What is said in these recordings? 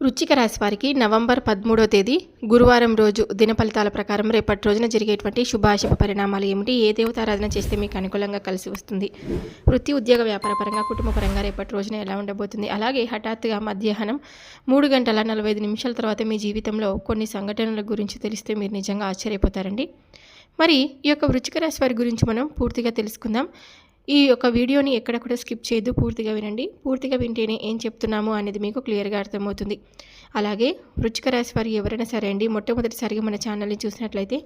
వృచ్చిక రాశి వారికి నవంబర్ పదమూడో తేదీ గురువారం రోజు దిన ఫలితాల ప్రకారం రేపటి రోజున జరిగేటువంటి శుభాశుభ పరిణామాలు ఏమిటి? ఏ దేవతారాధన చేస్తే మీకు అనుకూలంగా కలిసి వస్తుంది? వృత్తి ఉద్యోగ వ్యాపార పరంగా కుటుంబ పరంగా రేపటి రోజున ఎలా ఉండబోతుంది? అలాగే హఠాత్తుగా మధ్యాహ్నం మూడు గంటల నలభై ఐదు నిమిషాల తర్వాత మీ జీవితంలో కొన్ని సంఘటనల గురించి తెలిస్తే మీరు నిజంగా ఆశ్చర్యపోతారండి. మరి ఈ యొక్క వృచ్చిక రాశి వారి గురించి మనం పూర్తిగా తెలుసుకుందాం. ఈ యొక్క వీడియోని ఎక్కడ కూడా స్కిప్ చేయొద్దు. పూర్తిగా వినండి. పూర్తిగా వింటేనే ఏం చెప్తున్నాము అనేది మీకు క్లియర్గా అర్థమవుతుంది. అలాగే వృచ్చిక రాశి వారు ఎవరైనా సరే అండి మొట్టమొదటిసారిగా మన ఛానల్ని చూసినట్లయితే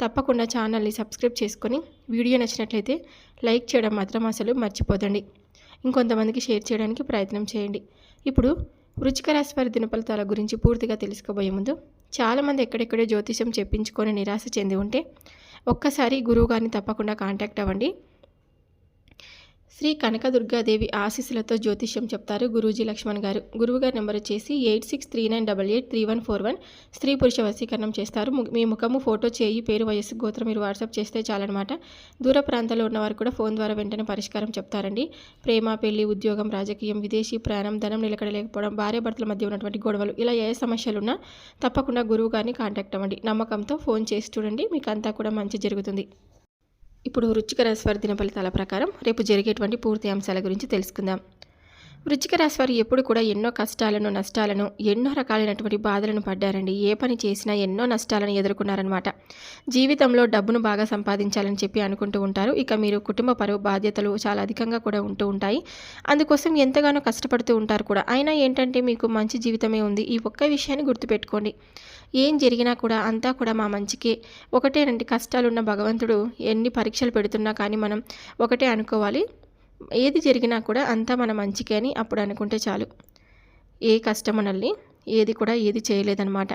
తప్పకుండా ఛానల్ని సబ్స్క్రైబ్ చేసుకొని వీడియో నచ్చినట్లయితే లైక్ చేయడం మాత్రం అసలు మర్చిపోదండి. ఇంకొంతమందికి షేర్ చేయడానికి ప్రయత్నం చేయండి. ఇప్పుడు వృచ్చిక రాశి వారి దినఫలితాల గురించి పూర్తిగా తెలుసుకోబోయే ముందు చాలామంది ఎక్కడెక్కడో జ్యోతిషం చెప్పించుకొని నిరాశ చెంది ఉంటే ఒక్కసారి గురువు గారిని తప్పకుండా కాంటాక్ట్ అవ్వండి. శ్రీ కనకదుర్గాదేవి ఆశీస్సులతో జ్యోతిష్యం చెప్తారు గురూజీ లక్ష్మణ్ గారు. గురువుగారి నెంబర్ వచ్చేసి eight six three nine double eight three one four one స్త్రీ పురుష వశీకరణం చేస్తారు. మీ ముఖము ఫోటో చేయి పేరు వయస్సు గోత్రం మీరు వాట్సాప్ చేస్తే చాలన్నమాట. దూర ప్రాంతాల్లో ఉన్నవారు కూడా ఫోన్ ద్వారా వెంటనే పరిష్కారం చెప్తారండి. ప్రేమ పెళ్ళి ఉద్యోగం రాజకీయం విదేశీ ప్రయాణం ధనం నిలకడలేకపోవడం భార్యాభర్తల మధ్య ఉన్నటువంటి గొడవలు ఇలా ఏ సమస్యలు ఉన్నా తప్పకుండా గురువు గారిని కాంటాక్ట్ అవ్వండి. నమ్మకంతో ఫోన్ చేసి చూడండి మీకు అంతా కూడా మంచి జరుగుతుంది. ఇప్పుడు వృచ్చిక రాశి వారి దిన ఫలితాల ప్రకారం రేపు జరిగేటువంటి పూర్తి అంశాల గురించి తెలుసుకుందాం. వృచ్చిక రాశి వారు ఎప్పుడు కూడా ఎన్నో కష్టాలను నష్టాలను ఎన్నో రకాలైనటువంటి బాధలను పడ్డారండి. ఏ పని చేసినా ఎన్నో నష్టాలను ఎదుర్కొన్నారనమాట జీవితంలో డబ్బును బాగా సంపాదించాలని చెప్పి అనుకుంటూ ఉంటారు. ఇక మీరు కుటుంబ పరువు బాధ్యతలు చాలా అధికంగా కూడా ఉంటూ ఉంటాయి. అందుకోసం ఎంతగానో కష్టపడుతూ ఉంటారు కూడా. అయినా ఏంటంటే మీకు మంచి జీవితమే ఉంది. ఈ ఒక్క విషయాన్ని గుర్తుపెట్టుకోండి. ఏం జరిగినా కూడా అంతా కూడా మా మంచికే. ఒకటేనండి కష్టాలున్న భగవంతుడు ఎన్ని పరీక్షలు పెడుతున్నా కానీ మనం ఒకటే అనుకోవాలి. ఏది జరిగినా కూడా అంతా మన మంచికే అని అప్పుడు అనుకుంటే చాలు. ఏ కష్టం ఏది కూడా ఏది చేయలేదన్నమాట.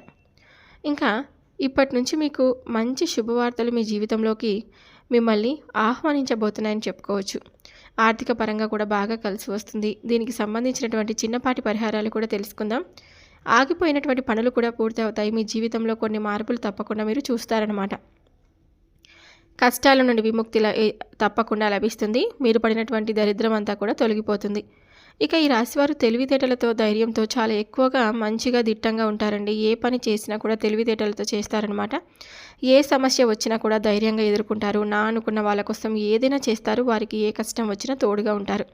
ఇంకా ఇప్పటి నుంచి మీకు మంచి శుభవార్తలు మీ జీవితంలోకి మిమ్మల్ని ఆహ్వానించబోతున్నాయని చెప్పుకోవచ్చు. ఆర్థిక పరంగా కూడా బాగా కలిసి వస్తుంది. దీనికి సంబంధించినటువంటి చిన్నపాటి పరిహారాలు కూడా తెలుసుకుందాం. ఆగిపోయినటువంటి పనులు కూడా పూర్తవుతాయి. మీ జీవితంలో కొన్ని మార్పులు తప్పకుండా మీరు చూస్తారనమాట కష్టాల నుండి విముక్తి తప్పకుండా లభిస్తుంది. మీరు పడినటువంటి దరిద్రం అంతా కూడా తొలగిపోతుంది. ఇక ఈ రాశివారు తెలివితేటలతో ధైర్యంతో చాలా ఎక్కువగా మంచిగా దిట్టంగా ఉంటారండి. ఏ పని చేసినా కూడా తెలివితేటలతో చేస్తారనమాట ఏ సమస్య వచ్చినా కూడా ధైర్యంగా ఎదుర్కొంటారు. నా అనుకున్న వాళ్ళ కోసం ఏదైనా చేస్తారు. వారికి ఏ కష్టం వచ్చినా తోడుగా ఉంటారు.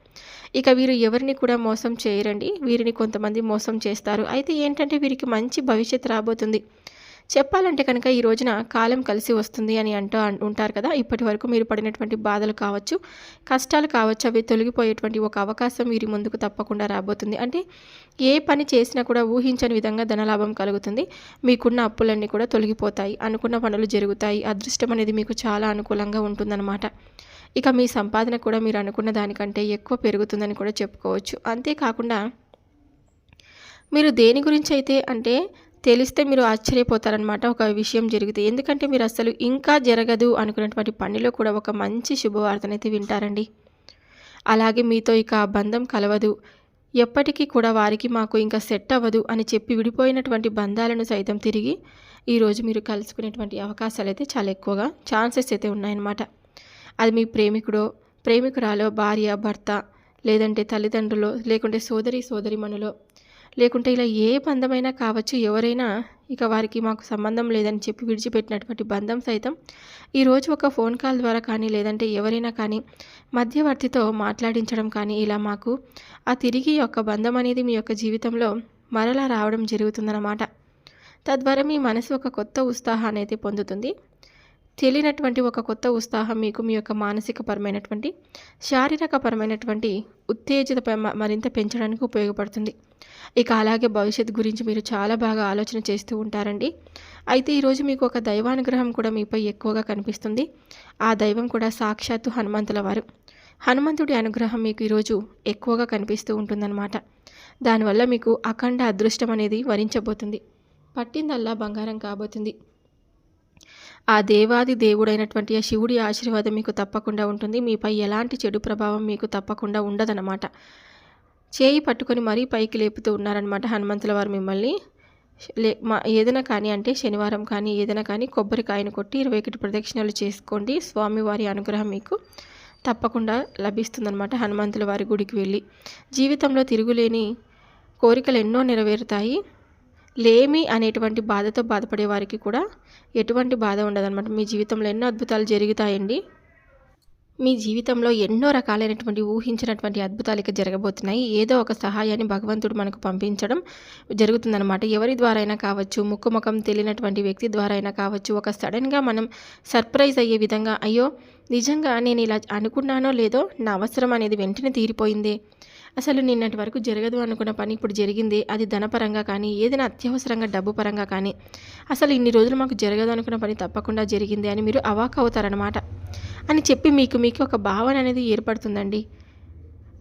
ఇక వీరు ఎవరిని కూడా మోసం చేయరండి. వీరిని కొంతమంది మోసం చేస్తారు. అయితే ఏంటంటే వీరికి మంచి భవిష్యత్తు రాబోతుంది. చెప్పాలంటే కనుక ఈ రోజున కాలం కలిసి వస్తుంది అని అంటూ ఉంటారు కదా. ఇప్పటి వరకు మీరు పడినటువంటి బాధలు కావచ్చు కష్టాలు కావచ్చు అవి తొలగిపోయేటువంటి ఒక అవకాశం వీరి ముందుకు తప్పకుండా రాబోతుంది. అంటే ఏ పని చేసినా కూడా ఊహించని విధంగా ధనలాభం కలుగుతుంది. మీకున్న అప్పులన్నీ కూడా తొలగిపోతాయి. అనుకున్న పనులు జరుగుతాయి. అదృష్టం అనేది మీకు చాలా అనుకూలంగా ఉంటుందన్నమాట. ఇక మీ సంపాదన కూడా మీరు అనుకున్న దానికంటే ఎక్కువ పెరుగుతుందని కూడా చెప్పుకోవచ్చు. అంతేకాకుండా మీరు దేని గురించి అయితే అంటే తెలిస్తే మీరు ఆశ్చర్యపోతారనమాట ఒక విషయం జరిగితే. ఎందుకంటే మీరు అసలు ఇంకా జరగదు అనుకున్నటువంటి పనిలో కూడా ఒక మంచి శుభవార్తనైతే వింటారండి. అలాగే మీతో ఇక ఆ బంధం కలవదు. ఎప్పటికీ కూడా వారికి మాకు ఇంకా సెట్ అవ్వదు అని చెప్పి విడిపోయినటువంటి బంధాలను సైతం తిరిగి ఈరోజు మీరు కలుసుకునేటువంటి అవకాశాలు అయితే చాలా ఎక్కువగా ఛాన్సెస్ అయితే ఉన్నాయన్నమాట. అది మీ ప్రేమికుడో ప్రేమికురాలో భార్య భర్త లేదంటే తల్లిదండ్రులో లేకుంటే సోదరి సోదరిమణులో లేకుంటే ఇలా ఏ బంధమైనా కావచ్చు ఎవరైనా ఇక వారికి మాకు సంబంధం లేదని చెప్పి విడిచిపెట్టినటువంటి బంధం సైతం ఈరోజు ఒక ఫోన్ కాల్ ద్వారా కానీ లేదంటే ఎవరైనా కానీ మధ్యవర్తితో మాట్లాడించడం కానీ ఇలా మాకు ఆ తిరిగి యొక్క బంధం అనేది మీ యొక్క జీవితంలో మరలా రావడం జరుగుతుందన్నమాట. తద్వారా మీ మనసు ఒక కొత్త ఉత్సాహాన్ని అయితే పొందుతుంది. తెలియనటువంటి ఒక కొత్త ఉత్సాహం మీకు మీ యొక్క మానసిక పరమైనటువంటి ఉత్తేజిత మరింత పెంచడానికి ఉపయోగపడుతుంది. ఇక అలాగే భవిష్యత్తు గురించి మీరు చాలా బాగా ఆలోచన చేస్తూ ఉంటారండి. అయితే ఈరోజు మీకు ఒక దైవానుగ్రహం కూడా మీపై ఎక్కువగా కనిపిస్తుంది. ఆ దైవం కూడా సాక్షాత్తు హనుమంతుల వారు. హనుమంతుడి అనుగ్రహం మీకు ఈరోజు ఎక్కువగా కనిపిస్తూ ఉంటుందన్నమాట. దానివల్ల మీకు అఖండ అదృష్టం అనేది వరించబోతుంది. పట్టిందల్లా బంగారం కాబోతుంది. ఆ దేవాది దేవుడైనటువంటి ఆ శివుడి ఆశీర్వాదం మీకు తప్పకుండా ఉంటుంది. మీపై ఎలాంటి చెడు ప్రభావం మీకు తప్పకుండా ఉండదన్నమాట. చేయి పట్టుకొని మరీ పైకి లేపుతూ ఉన్నారనమాట హనుమంతుల వారు మిమ్మల్ని. లే మా ఏదైనా కానీ అంటే శనివారం కానీ ఏదైనా కానీ కొబ్బరికాయను కొట్టి ఇరవై ఒకటి ప్రదక్షిణలు చేసుకోండి. స్వామివారి అనుగ్రహం మీకు తప్పకుండా లభిస్తుందన్నమాట హనుమంతుల వారి గుడికి వెళ్ళి. జీవితంలో తిరుగులేని కోరికలు ఎన్నో నెరవేరుతాయి. లేమి అనేటువంటి బాధతో బాధపడే వారికి కూడా ఎటువంటి బాధ ఉండదన్నమాట. మీ జీవితంలో ఎన్నో అద్భుతాలు జరుగుతాయండి. మీ జీవితంలో ఎన్నో రకాలైనటువంటి ఊహించినటువంటి అద్భుతాలు ఇక జరగబోతున్నాయి. ఏదో ఒక సహాయాన్ని భగవంతుడు మనకు పంపించడం జరుగుతుందన్నమాట. ఎవరి ద్వారా అయినా కావచ్చు ముక్కు ముఖం తెలియనటువంటి వ్యక్తి ద్వారా అయినా కావచ్చు ఒక సడన్గా మనం సర్ప్రైజ్ అయ్యే విధంగా అయ్యో నిజంగా నేను ఇలా అనుకున్నానో లేదో నా అవసరం అనేది వెంటనే తీరిపోయింది. అసలు నిన్నటి వరకు జరగదు అనుకున్న పని ఇప్పుడు జరిగింది. అది ధనపరంగా కానీ ఏదైనా అత్యవసరంగా డబ్బు పరంగా కానీ. అసలు ఇన్ని రోజులు మాకు జరగదు అనుకున్న పని తప్పకుండా జరిగింది అని మీరు అవాక్ అవుతారనమాట అని చెప్పి మీకు మీకు ఒక భావన అనేది ఏర్పడుతుందండి.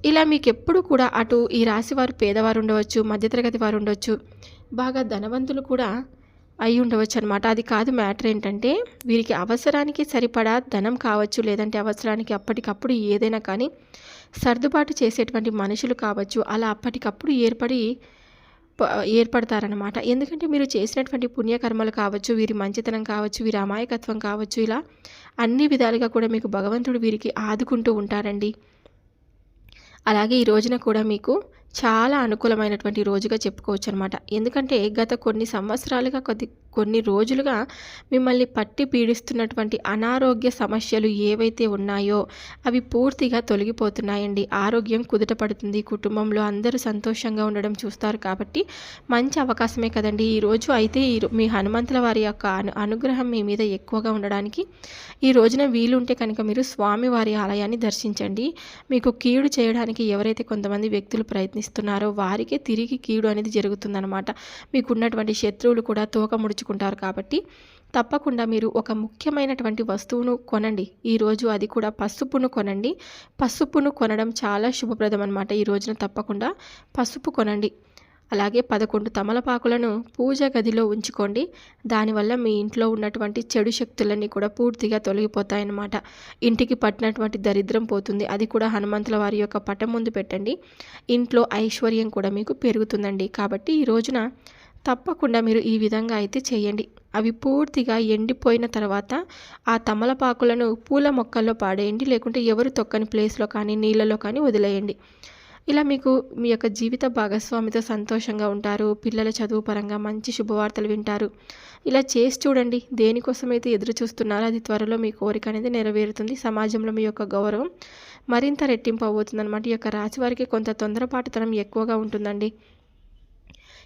ఇలా మీకు ఎప్పుడు కూడా అటు ఈ రాశి వారు పేదవారు ఉండవచ్చు మధ్యతరగతి వారు ఉండవచ్చు బాగా ధనవంతులు కూడా అయి ఉండవచ్చు అనమాట అది కాదు మ్యాటర్ ఏంటంటే వీరికి అవసరానికి సరిపడా ధనం కావచ్చు లేదంటే అవసరానికి అప్పటికప్పుడు ఏదైనా కానీ సర్దుబాటు చేసేటువంటి మనుషులు కావచ్చు అలా అప్పటికప్పుడు ఏర్పడి ఏర్పడతారనమాట ఎందుకంటే మీరు చేసినటువంటి పుణ్యకర్మలు కావచ్చు వీరి మంచితనం కావచ్చు వీరి అమాయకత్వం కావచ్చు ఇలా అన్ని విధాలుగా కూడా మీకు భగవంతుడు వీరికి ఆదుకుంటూ ఉంటారండి. అలాగే ఈ రోజున కూడా మీకు చాలా అనుకూలమైనటువంటి రోజుగా చెప్పుకోవచ్చు అనమాట ఎందుకంటే గత కొన్ని సంవత్సరాలుగా కొద్ది కొన్ని రోజులుగా మిమ్మల్ని పట్టి పీడిస్తున్నటువంటి అనారోగ్య సమస్యలు ఏవైతే ఉన్నాయో అవి పూర్తిగా తొలగిపోతున్నాయండి. ఆరోగ్యం కుదుట పడుతుంది కుటుంబంలో అందరూ సంతోషంగా ఉండడం చూస్తారు కాబట్టి మంచి అవకాశమే కదండి. ఈరోజు అయితే ఈ మీ హనుమంతుల వారి యొక్క అను అనుగ్రహం మీ మీద ఎక్కువగా ఉండడానికి ఈ రోజున వీలుంటే కనుక మీరు స్వామివారి ఆలయాన్ని దర్శించండి. మీకు కీడు చేయడానికి ఎవరైతే కొంతమంది వ్యక్తులు ప్రయత్నిస్తున్నారో వారికే తిరిగి కీడు అనేది జరుగుతుందన్నమాట. మీకున్నటువంటి శత్రువులు కూడా తోక ముడుచుకుంటారు కాబట్టి తప్పకుండా మీరు ఒక ముఖ్యమైనటువంటి వస్తువును కొనండి. ఈరోజు అది కూడా పసుపును కొనండి. పసుపును కొనడం చాలా శుభప్రదం అనమాట ఈ రోజున తప్పకుండా. పసుపు కొనండి. అలాగే పదకొండు తమలపాకులను పూజ గదిలో ఉంచుకోండి. దానివల్ల మీ ఇంట్లో ఉన్నటువంటి చెడు శక్తులన్నీ కూడా పూర్తిగా తొలగిపోతాయన్నమాట. ఇంటికి పట్టినటువంటి దరిద్రం పోతుంది. అది కూడా హనుమంతుల వారి యొక్క పటం ముందు పెట్టండి. ఇంట్లో ఐశ్వర్యం కూడా మీకు పెరుగుతుందండి. కాబట్టి ఈ రోజున తప్పకుండా మీరు ఈ విధంగా అయితే చేయండి. అవి పూర్తిగా ఎండిపోయిన తర్వాత ఆ తమలపాకులను పూల మొక్కల్లో పాడేయండి. లేకుంటే ఎవరు తొక్కని ప్లేస్లో కానీ నీళ్ళలో కానీ వదిలేయండి. ఇలా మీకు మీ యొక్క జీవిత భాగస్వామితో సంతోషంగా ఉంటారు. పిల్లల చదువు పరంగా మంచి శుభవార్తలు వింటారు. ఇలా చేసి చూడండి. దేనికోసమైతే ఎదురు చూస్తున్నారో అది త్వరలో మీ కోరిక అనేది నెరవేరుతుంది. సమాజంలో మీ యొక్క గౌరవం మరింత రెట్టింపు అవుతుందన్నమాట ఈ యొక్క రాశివారికి కొంత తొందరపాటుతనం ఎక్కువగా ఉంటుందండి.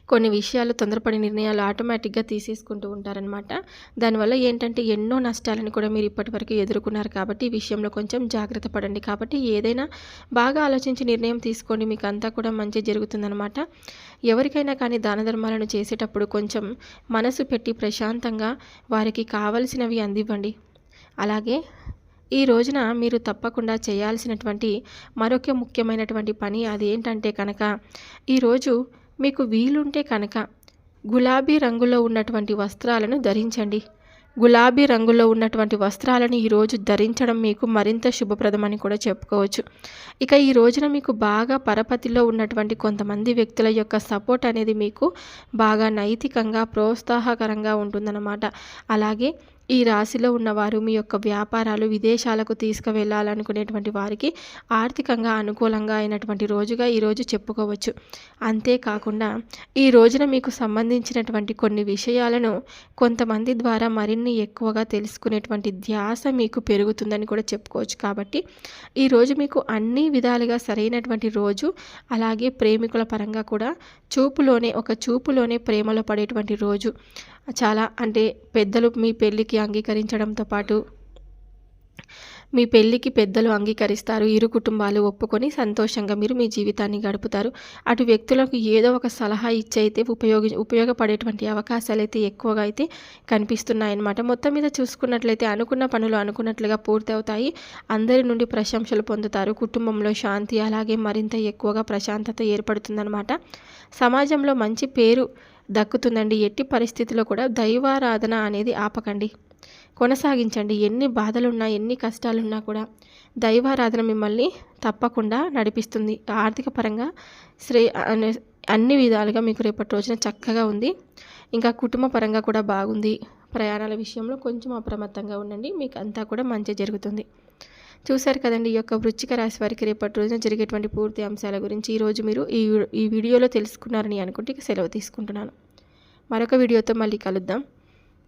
కొన్ని విషయాలు తొందరపడి నిర్ణయాలు ఆటోమేటిక్గా తీసేసుకుంటూ ఉంటారనమాట దానివల్ల ఏంటంటే ఎన్నో నష్టాలను కూడా మీరు ఇప్పటివరకు ఎదుర్కొన్నారు కాబట్టి ఈ విషయంలో కొంచెం జాగ్రత్త పడండి. కాబట్టి ఏదైనా బాగా ఆలోచించి నిర్ణయం తీసుకోండి. మీకు అంతా కూడా మంచి జరుగుతుందనమాట ఎవరికైనా కానీ దాన ధర్మాలను చేసేటప్పుడు కొంచెం మనసు పెట్టి ప్రశాంతంగా వారికి కావలసినవి అందివ్వండి. అలాగే ఈ రోజున మీరు తప్పకుండా చేయాల్సినటువంటి మరొక ముఖ్యమైనటువంటి పని అది ఏంటంటే కనుక ఈరోజు మీకు వీలుంటే కనుక గులాబీ రంగులో ఉన్నటువంటి వస్త్రాలను ధరించండి. గులాబీ రంగులో ఉన్నటువంటి వస్త్రాలను ఈరోజు ధరించడం మీకు మరింత శుభప్రదమని కూడా చెప్పుకోవచ్చు. ఇక ఈ రోజున మీకు బాగా పరపతిలో ఉన్నటువంటి కొంతమంది వ్యక్తుల యొక్క సపోర్ట్ అనేది మీకు బాగా నైతికంగా ప్రోత్సాహకరంగా ఉంటుందన్నమాట. అలాగే ఈ రాశిలో ఉన్నవారు మీ యొక్క వ్యాపారాలు విదేశాలకు తీసుకువెళ్ళాలనుకునేటువంటి వారికి ఆర్థికంగా అనుకూలంగా అయినటువంటి రోజుగా ఈరోజు చెప్పుకోవచ్చు. అంతేకాకుండా ఈ రోజున మీకు సంబంధించినటువంటి కొన్ని విషయాలను కొంతమంది ద్వారా మరిన్ని ఎక్కువగా తెలుసుకునేటువంటి ధ్యాస మీకు పెరుగుతుందని కూడా చెప్పుకోవచ్చు. కాబట్టి ఈరోజు మీకు అన్ని విధాలుగా సరైనటువంటి రోజు అలాగే ప్రేమికుల పరంగా కూడా చూపులోనే ఒక చూపులోనే ప్రేమలో పడేటువంటి రోజు. చాలా అంటే పెద్దలు మీ పెళ్ళికి అంగీకరించడంతో పాటు మీ పెళ్ళికి పెద్దలు అంగీకరిస్తారు ఇరు కుటుంబాలు ఒప్పుకొని సంతోషంగా మీరు మీ జీవితాన్ని గడుపుతారు. అటు వ్యక్తులకు ఏదో ఒక సలహా ఇచ్చి అయితే ఉపయోగి ఉపయోగపడేటువంటి అవకాశాలు అయితే ఎక్కువగా అయితే కనిపిస్తున్నాయన్నమాట. మొత్తం మీద చూసుకున్నట్లయితే అనుకున్న పనులు అనుకున్నట్లుగా పూర్తవుతాయి. అందరి నుండి ప్రశంసలు పొందుతారు. కుటుంబంలో శాంతి అలాగే మరింత ఎక్కువగా ప్రశాంతత ఏర్పడుతుందన్నమాట. సమాజంలో మంచి పేరు దక్కుతుందండి. ఎట్టి పరిస్థితిలో కూడా దైవారాధన అనేది ఆపకండి. కొనసాగించండి. ఎన్ని బాధలున్నా ఎన్ని కష్టాలున్నా కూడా దైవారాధన మిమ్మల్ని తప్పకుండా నడిపిస్తుంది. ఆర్థిక పరంగా శ్రే అన్ని విధాలుగా మీకు రేపటి రోజున చక్కగా ఉంది. ఇంకా కుటుంబ పరంగా కూడా బాగుంది. ప్రయాణాల విషయంలో కొంచెం అప్రమత్తంగా ఉండండి. మీకు అంతా కూడా మంచి జరుగుతుంది. చూశారు కదండి ఈ యొక్క వృచ్చిక రాశి వారికి రేపటి రోజున జరిగేటువంటి పూర్తి అంశాల గురించి. ఈరోజు మీరు ఈ ఈ వీడియోలో తెలుసుకున్నారని అనుకుంటే సెలవు తీసుకుంటున్నాను. మరొక వీడియోతో మళ్ళీ కలుద్దాం.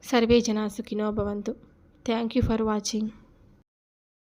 సర్వే జనా సుఖినో భవంతు. Thank you for watching